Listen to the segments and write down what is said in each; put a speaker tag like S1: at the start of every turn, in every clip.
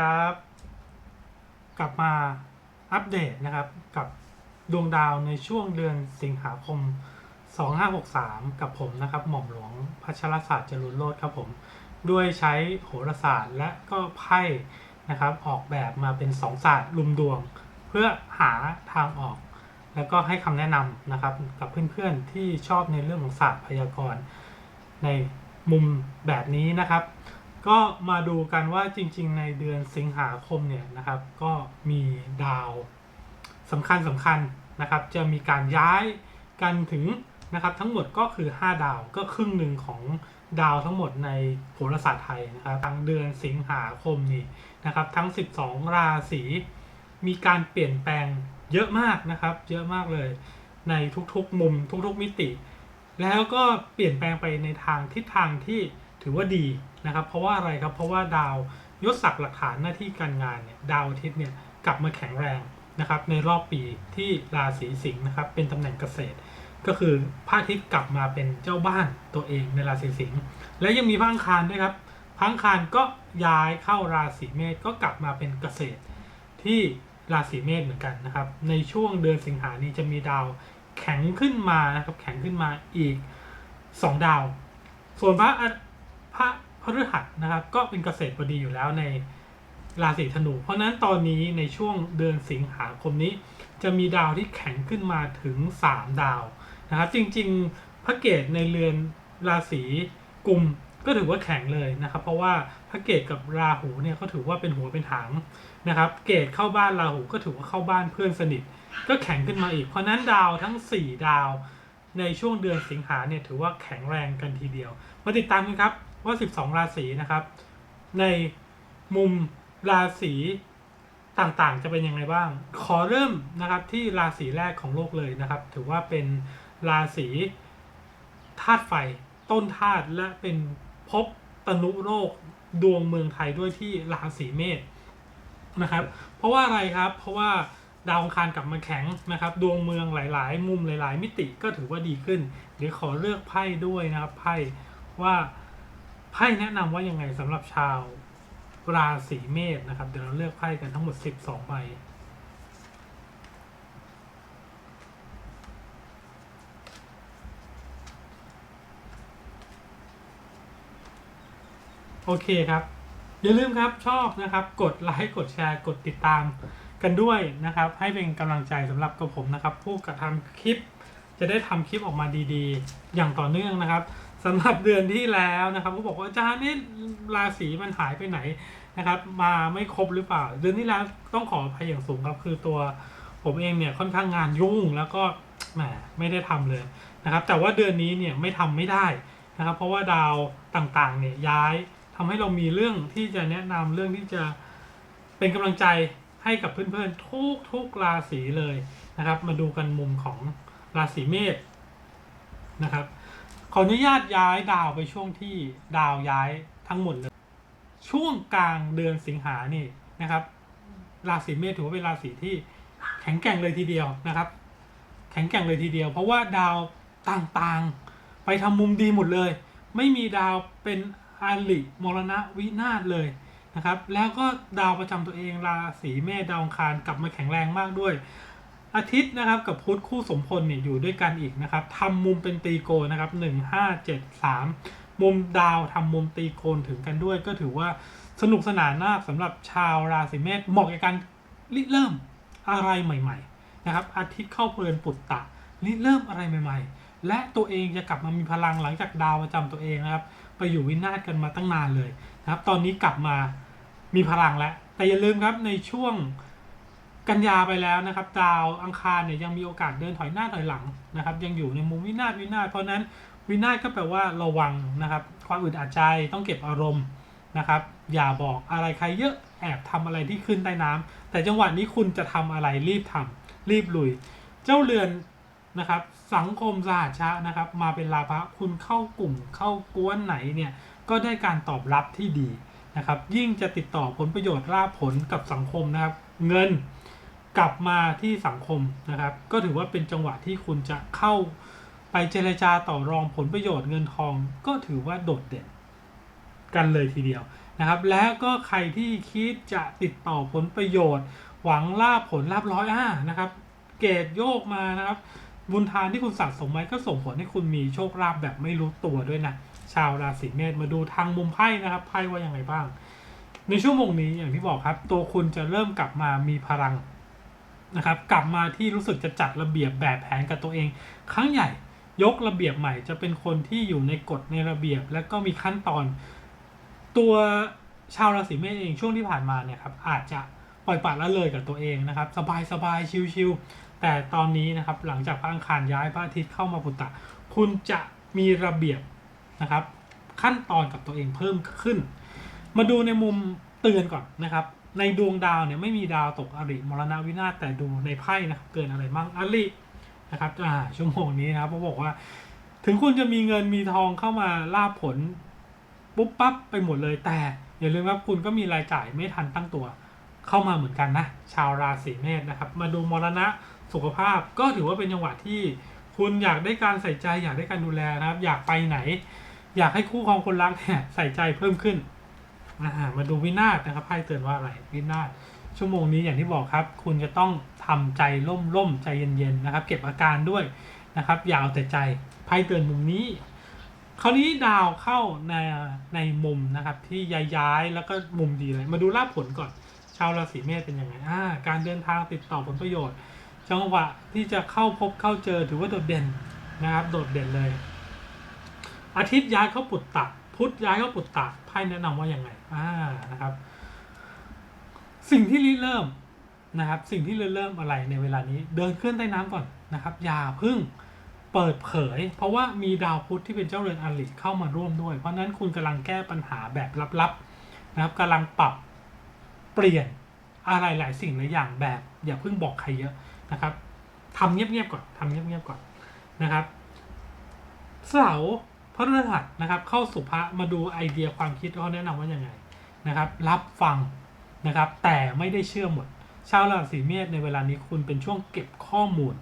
S1: ครับ กลับมาอัปเดตนะครับกับดวงดาวในช่วงเดือนสิงหาคม 2563 กับผมนะครับ หม่อมหลวงพัชรศาสตร์จรุนโลดครับผม ด้วยใช้โหราศาสตร์และก็ไพ่นะครับออกแบบมาเป็นสองศาสตร์ลุมดวง เพื่อหาทางออก แล้วก็ให้คำแนะนำนะครับกับเพื่อนๆที่ชอบในเรื่องของศาสตร์พยากรณ์ในมุมแบบนี้นะครับ ก็มาดูกันว่าจริง ๆ ในเดือนสิงหาคมเนี่ยนะครับ ก็มีดาวสำคัญสำคัญนะครับ จะมีการย้ายกันถึงนะครับ ทั้งหมดก็คือ 5 ดาวก็ครึ่งหนึ่งของดาวทั้งหมดในโหราศาสตร์ไทยนะครับทางเดือนสิงหาคมนี้นะครับ ทั้ง 12 ราศีมีการเปลี่ยนแปลงเยอะมากนะครับ เยอะมากเลยในทุกๆมุมทุกๆมิติ แล้วก็เปลี่ยนแปลงไปในทางทิศทางที่ถือว่าดี นะครับ เพราะว่าอะไรครับ เพราะว่าดาวยศศักดิ์หลักฐานหน้าที่การงานเนี่ยดาวอาทิตย์เนี่ยกลับมาแข็งแรงนะครับในรอบปีที่ราศีสิงห์นะครับเป็นตำแหน่งเกษตร ก็คือพระอาทิตย์กลับมาเป็นเจ้าบ้านตัวเองในราศีสิงห์และยังมีพังคารด้วยครับพังคารก็ย้ายเข้าราศีเมษก็กลับมาเป็นเกษตร ที่ราศีเมษเหมือนกันนะครับ ในช่วงเดือนสิงหานี้จะมีดาวแข็งขึ้นมานะครับแข็งขึ้นมาอีก 2 ดาว ส่วนพระอาพระ พฤหัสนะครับ ก็เป็นเกษตรบดีอยู่แล้วในราศีธนู เพราะนั้นตอนนี้ในช่วงเดือนสิงหาคมนี้ จะมีดาวที่แข็งขึ้นมาถึง 3 ดาวนะครับจริงๆพระเกตในเรือนราศีกุมก็ถือว่าแข็งเลยนะครับ เพราะว่าพระเกตกับราหูเนี่ยเขาถือว่าเป็นหัวเป็นหางนะครับ เกตเข้าบ้านราหูก็ถือว่าเข้าบ้านเพื่อนสนิท ก็แข็งขึ้นมาอีก เพราะนั้นดาวทั้ง 4 ดาวในช่วงเดือนสิงหาเนี่ยถือว่าแข็งแรงกันทีเดียว มาติดตามกันครับ ว่า 12 ราศีนะครับ ในมุมราศีต่างๆ จะเป็นยังไงบ้าง ขอเริ่มนะครับที่ราศีแรกของโลกเลยนะครับ ถือว่าเป็นราศีธาตุไฟ ต้นธาตุและเป็นภพตนุโลกดวงเมืองไทยด้วยที่ราศีเมษนะครับ เพราะว่าอะไรครับ เพราะว่าดาวองคารกลับมาแข็งนะครับ ดวงเมืองหลาย ๆ มุมหลาย ๆ มิติก็ถือว่าดีขึ้น เดี๋ยวขอเลือกไพ่ด้วยนะครับไพ่ว่า ไพ่แนะนำว่ายังไงสำหรับชาวราศีเมษนะครับ เดี๋ยวเราเลือกไพ่กันทั้งหมด 12ใบโอเคครับ อย่าลืมครับชอบนะครับ กดไลค์กดแชร์ กดติดตามกันด้วยนะครับ ให้เป็นกำลังใจสำหรับกับผมนะครับ ผู้กระทำคลิปจะได้ทำคลิปออกมาดีๆ อย่างต่อเนื่องนะครับ สำหรับเดือนที่แล้วนะครับก็บอกว่าอาจารย์นี่ราศีมันหายไปไหนนะครับ มาไม่ครบหรือเปล่า เดือนที่แล้วต้องขออภัยอย่างสูงครับ คือตัวผมเองเนี่ยค่อนข้างงานยุ่งแล้วก็แหมไม่ได้ทำเลยนะครับ แต่ว่าเดือนนี้เนี่ยไม่ทำไม่ได้นะครับ เพราะว่าดาวต่างๆเนี่ยย้ายทำให้เรามีเรื่องที่จะแนะนำเรื่องที่จะเป็นกำลังใจให้กับเพื่อนๆทุกทุกๆราศีเลยนะครับ มาดูกันมุมของราศีเมษนะครับ ขออนุญาตย้ายดาวไปช่วงที่ดาวย้ายทั้งหมดเลย ช่วงกลางเดือนสิงหานี่นะครับ ราศีเมษถือว่าเป็นราศีที่แข็งแกร่งเลยทีเดียวนะครับ แข็งแกร่งเลยทีเดียว เพราะว่าดาวต่างๆ ไปทำมุมดีหมดเลย ไม่มีดาวเป็นอาลิมรณะวินาศเลยนะครับ แล้วก็ดาวประจำตัวเองราศีเมษดาวอังคารกลับมาแข็งแรงมากด้วย อาทิตย์นะครับกับพุธคู่สมพลเนี่ยอยู่ด้วยกันอีกนะครับทำมุมเป็นตีโกนะครับหนึ่งห้าเจ็ดสามมุมดาวทำมุมตีโกนถึงกันด้วย ก็ถือว่าสนุกสนานมากสำหรับชาวราศีเมษเหมาะกับการริเริ่มอะไรใหม่ ๆ นะครับ อาทิตย์เข้าเรือนปุตตะริเริ่มอะไรใหม่ ๆ และตัวเองจะกลับมามีพลังหลังจากดาวประจำตัวเองนะครับ ไปอยู่วินาศกันมาตั้งนานเลยนะครับ ตอนนี้กลับมามีพลังแล้วแต่อย่าลืมครับในช่วง กันยาไปแล้วนะครับ ดาวอังคารเนี่ยยังมีโอกาสเดินถอยหน้าถอยหลังนะครับ ยังอยู่ในมุมวินาศวินาศเพราะนั้นวินาศก็แปลว่าระวังนะครับ ความอึดอัดใจต้องเก็บอารมณ์นะครับ อย่าบอกอะไรใครเยอะแอบทำอะไรที่ขึ้นใต้น้ำแต่จังหวะนี้คุณจะทำอะไรรีบทำรีบลุย เจ้าเรือนนะครับ สังคมสหชานะครับ มาเป็นลาภะคุณเข้ากลุ่มเข้ากวนไหนเนี่ยก็ได้การตอบรับที่ดีนะครับ ยิ่งจะติดต่อผลประโยชน์ราผลกับสังคมนะครับ เงิน กลับมาที่สังคมนะครับ ก็ถือว่าเป็นจังหวะที่คุณจะเข้าไปเจรจาต่อรองผลประโยชน์เงินทอง ก็ถือว่าโดดเด่นกันเลยทีเดียวนะครับ แล้วก็ใครที่คิดจะติดต่อผลประโยชน์ หวังลาบผลลาบร้อยอ่านะครับ เกรดโยกมานะครับ บุญทานที่คุณสะสมไว้ก็ส่งผลให้คุณมีโชคลาภแบบไม่รู้ตัวด้วยนะชาวราศีเมษมาดูทางมุมไพ่นะครับไพ่ว่ายังไงบ้าง ในชั่วโมงนี้อย่างที่บอกครับ ตัวคุณจะเริ่มกลับมามีพลัง นะครับกลับมาที่รู้สึกจะจัดระเบียบแบบแผนกับตัวเอง ครั้งใหญ่ยกระเบียบใหม่จะเป็นคนที่อยู่ในกฎในระเบียบ และก็มีขั้นตอน ตัวชาวราศีเมษเองช่วงที่ผ่านมาเนี่ยครับอาจจะปล่อยปละละเลยกับตัวเองนะครับ สบายสบายๆชิวๆแต่ตอนนี้นะครับหลังจากพระอังคารย้ายพระอาทิตย์เข้ามาปุตตะ คุณจะมีระเบียบนะครับ ขั้นตอนกับตัวเองเพิ่มขึ้น มาดูในมุมเตือนก่อนนะครับ ในดวงดาวเนี่ยไม่มีดาวตกอริมรณวินาศแต่ดูในไพ่นะครับเกินอะไรบ้างอรินะครับอ่าชั่วโมงนี้นะครับเขาบอกว่า ถึงคุณจะมีเงินมีทองเข้ามาลาบผลปุ๊บปั๊บไปหมดเลยแต่ อย่าลืมว่าคุณก็มีรายจ่ายไม่ทันตั้งตัวเข้ามาเหมือนกันนะ ชาวราศีเมษนะครับ มาดูมรณะสุขภาพก็ถือว่าเป็นจังหวะที่คุณอยากได้การใส่ใจอยากได้การดูแลนะครับ อยากไปไหน อยากให้คู่ครองคนรักเนี่ยใส่ใจเพิ่มขึ้น อ่ามาดูวินาศนะครับไพ่เตือนว่าอะไรวินาศชั่วโมงนี้อย่างที่บอกครับ คุณจะต้องทำใจร่มๆใจเย็นๆนะครับ เก็บอาการด้วยนะครับอย่าเอาแต่ใจไพ่เตือนมุมนี้คราวนี้ดาวเข้าในในมุมนะครับ ที่ย้ายๆแล้วก็มุมดีเลย มาดูลาภผลก่อน ชาวราศีเมษเป็นยังไงอ่าการเดินทางติดต่อผลประโยชน์ จังหวะที่จะเข้าพบเข้าเจอถือว่าโดดเด่นนะครับ โดดเด่นเลย อาทิตย์ย้ายเข้าปุตตะ พุทธย้ายเข้าปุตตะไพ่แนะนำว่ายังไงอ่านะครับ สิ่งที่ริเริ่มนะครับ สิ่งที่เริ่มอะไรในเวลานี้ เดินเคลื่อนใต้น้ำก่อนนะครับ อย่าเพึ่งเปิดเผย เพราะว่ามีดาวพุธที่เป็นเจ้าเรือนอริเข้ามาร่วมด้วย เพราะนั้นคุณกำลังแก้ปัญหาแบบลับๆนะครับกำลังปรับเปลี่ยนอะไรหลายสิ่งหลายอย่างแบบ อย่าเพิ่งบอกใครเยอะนะครับทำเงียบๆก่อนทำเงียบๆก่อนนะครับ เสา พฤหัสนะครับเข้าสุภะมาดูไอเดียความคิดเขาแนะนำว่ายังไงนะครับ รับฟังนะครับ แต่ไม่ได้เชื่อหมด ชาวราศีเมษในเวลานี้คุณเป็นช่วงเก็บข้อมูล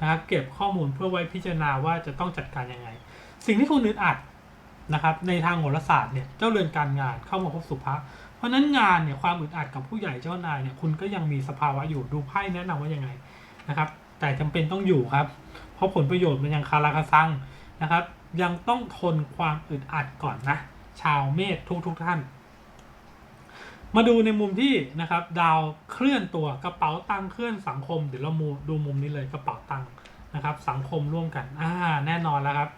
S1: นะครับ เก็บข้อมูลเพื่อไว้พิจารณาว่าจะต้องจัดการยังไง สิ่งที่คุณอึดอัดนะครับ ในทางโหราศาสตร์เนี่ยเจ้าเรือนการงานเข้ามาพบสุภะเพราะนั้นงานเนี่ยความอึดอัดกับผู้ใหญ่เจ้านายเนี่ยคุณก็ยังมีสภาวะอยู่ดูไพ่แนะนำว่ายังไงนะครับ แต่จำเป็นต้องอยู่ครับ เพราะผลประโยชน์มันยังคาราคาซังนะครับ ยังต้องทนความอึดอัดก่อนนะ ชาวเมษทุกทุกๆท่าน มาดูในมุมที่นะครับ ดาวเคลื่อนตัวกระเป๋าตังเคลื่อนสังคมเดี๋ยวเรามูดูมุมนี้เลยกระเป๋าตังนะครับ สังคมร่วมกันอ่าแน่นอนแล้วครับ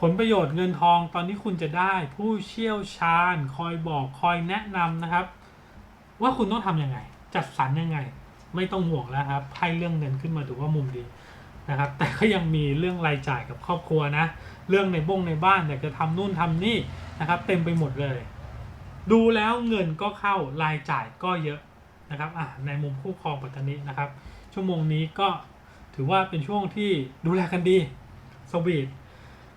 S1: ผลประโยชน์เงินทองตอนนี้คุณจะได้ผู้เชี่ยวชาญ คอยบอกคอยแนะนำนะครับ ว่าคุณต้องทำยังไง จัดสรรยังไง ไม่ต้องห่วงแล้วครับไพ่เรื่องเงินขึ้นมาถือว่ามุมดี นะครับแต่ก็ยังมีเรื่องรายจ่ายกับครอบครัวนะ เรื่องในบ้งในบ้านอยากจะทำนู่นทำนี่นะครับ เต็มไปหมดเลย ดูแล้วเงินก็เข้ารายจ่ายก็เยอะนะครับอะในมุมคู่ครองปัตตานีนะครับ ชั่วโมงนี้ก็ถือว่าเป็นช่วงที่ดูแลกันดีสวีท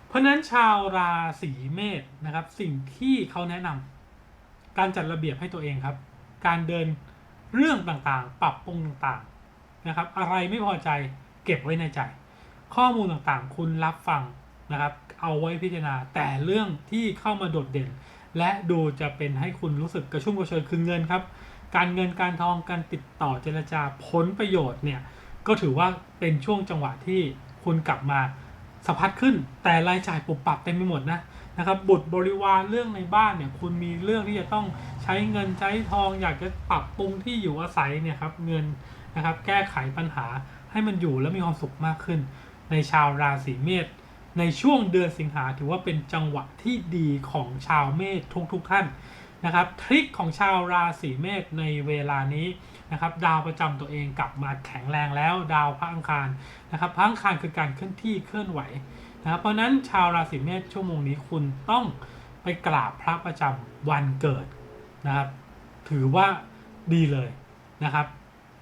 S1: เพราะฉะนั้นชาวราศีเมษนะครับ สิ่งที่เขาแนะนำการจัดระเบียบให้ตัวเองครับ การเดินเรื่องต่างๆ ปรับปรุงต่างๆนะครับ อะไรไม่พอใจ เก็บไว้ในใจ ข้อมูลต่างๆ คุณรับฟังนะครับ เอาไว้พิจารณาแต่เรื่องที่เข้ามาโดดเด่น และดูจะเป็นให้คุณรู้สึกกระชุ่มกระชวยคือเงินครับ การเงินการทองการติดต่อเจรจาผลประโยชน์เนี่ยก็ถือว่าเป็นช่วงจังหวะที่คุณกลับมาสะพัดขึ้นแต่รายจ่ายปุบปับเต็มไปหมดนะนะครับบุตรบริวารเรื่องในบ้านเนี่ยคุณมีเรื่องที่จะต้องใช้เงินใช้ทองอยากจะปรับปรุงที่อยู่อาศัยเนี่ยครับเงินนะครับแก้ไขปัญหา ให้มันอยู่และมีความสุขมากขึ้น ในชาวราศีเมษในช่วงเดือนสิงหาถือว่าเป็นจังหวะที่ดีของชาวเมษทุกๆทท่านนะครับ ทริคของชาวราศีเมษในเวลานี้นะครับ ดาวประจำตัวเองกลับมาแข็งแรงแล้ว ดาวพระอังคารนะครับพระอังคารคือการเคลื่อนที่เคลื่อนไหวนะครับเพราะฉะนั้นชาวราศีเมษชั่วโมงนี้คุณต้องไปกราบพระประจำวันเกิดนะครับ ถือว่าดีเลยนะครับ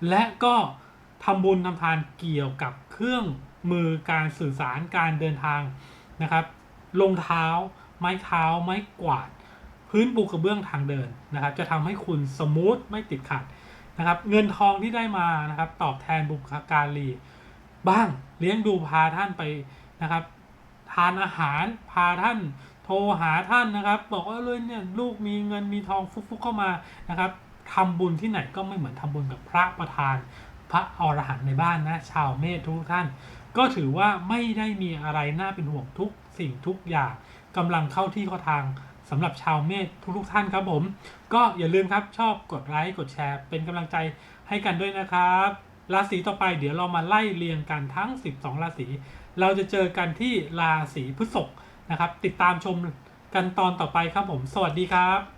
S1: และก็ ทำบุญทำทานเกี่ยวกับเครื่องมือการสื่อสารการเดินทางนะครับรองเท้า ไม้เท้า ไม้กวาด พื้นปูกระเบื้องทางเดินนะครับ จะทำให้คุณสมูทไม่ติดขัดนะครับ เงินทองที่ได้มานะครับ ตอบแทนบุพการีบ้างเลี้ยงดูพาท่านไปนะครับ ทานอาหารพาท่านโทรหาท่านนะครับ บอกว่าเลยเนี่ยลูกมีเงินมีทองฟุกๆเข้ามานะครับทำบุญที่ไหนก็ไม่เหมือนทำบุญกับพระประธาน พระอรหันต์ในบ้านนะ ชาวเมธทุกท่าน ก็ถือว่าไม่ได้มีอะไรน่าเป็นห่วงทุกสิ่งทุกอย่างกำลังเข้าที่เข้าทางสำหรับชาวเมธทุกๆท่านครับผม ก็อย่าลืมครับชอบกดไลค์กดแชร์ เป็นกำลังใจให้กันด้วยนะครับราศีต่อไปเดี๋ยวเรามาไล่เรียงกันทั้ง 12 ราศี เราจะเจอกันที่ราศีพฤษภนะครับ ติดตามชมกันตอนต่อไปครับผม สวัสดีครับ